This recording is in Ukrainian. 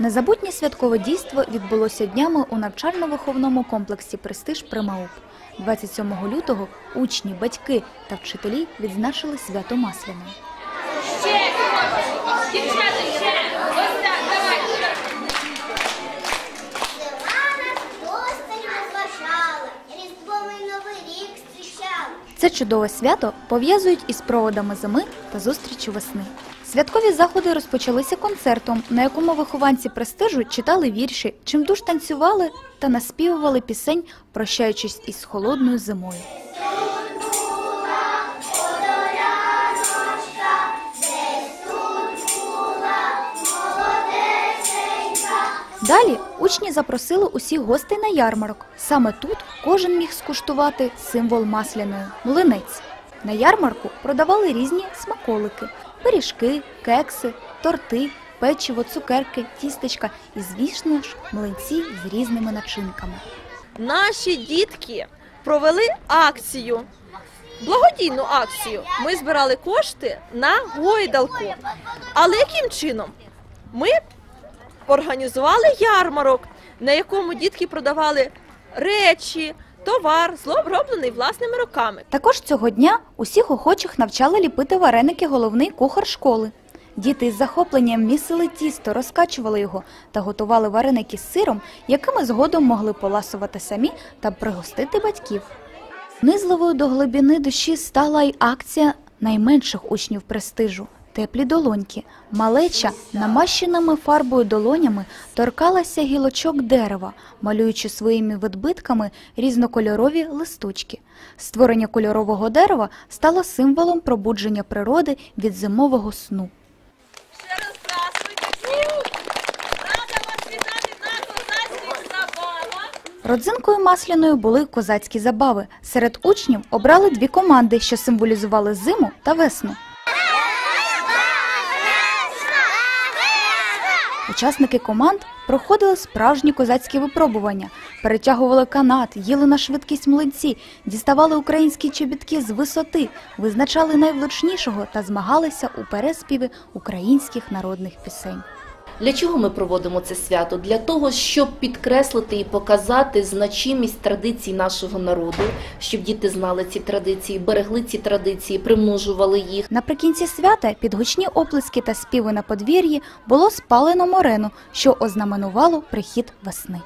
Незабутнє святкове дійство відбулося днями у навчально-виховному комплексі Престиж Примауп. 27 лютого учні, батьки та вчителі відзначили свято Масляне. Це чудове свято пов'язують із проводами зими та зустрічю весни. Святкові заходи розпочалися концертом, на якому вихованці престижу читали вірші, чимдуж танцювали та наспівували пісень, прощаючись із холодною зимою. Далі учні запросили усіх гостей на ярмарок. Саме тут кожен міг скуштувати символ масляної млинець. На ярмарку продавали різні смаколики: пиріжки, кекси, торти, печиво, цукерки, тістечка і, звісно ж, млинці з різними начинками. Наші дітки провели акцію, благодійну акцію. Ми збирали кошти на гойдалку. Але яким чином? Ми організували ярмарок, на якому дітки продавали речі, товар, зроблений власними руками. Також цього дня усіх охочих навчали ліпити вареники головний кухар школи. Діти із захопленням місили тісто, розкачували його та готували вареники з сиром, якими згодом могли поласувати самі та пригостити батьків. Низливою до глибини душі стала й акція найменших учнів престижу. Теплі долоньки. Малеча намащеними фарбою долонями торкалася гілочок дерева, малюючи своїми відбитками різнокольорові листочки. Створення кольорового дерева стало символом пробудження природи від зимового сну. Родзинкою масляною були козацькі забави. Серед учнів обрали дві команди, що символізували зиму та весну. Учасники команд проходили справжні козацькі випробування, перетягували канат, їли на швидкість млинці, діставали українські чобітки з висоти, визначали найвлучнішого та змагалися у переспіви українських народних пісень. Для чого ми проводимо це свято? Для того, щоб підкреслити і показати значимість традицій нашого народу, щоб діти знали ці традиції, берегли ці традиції, примножували їх. Наприкінці свята під гучні оплески та співи на подвір'ї було спалено морену, що ознаменувало прихід весни.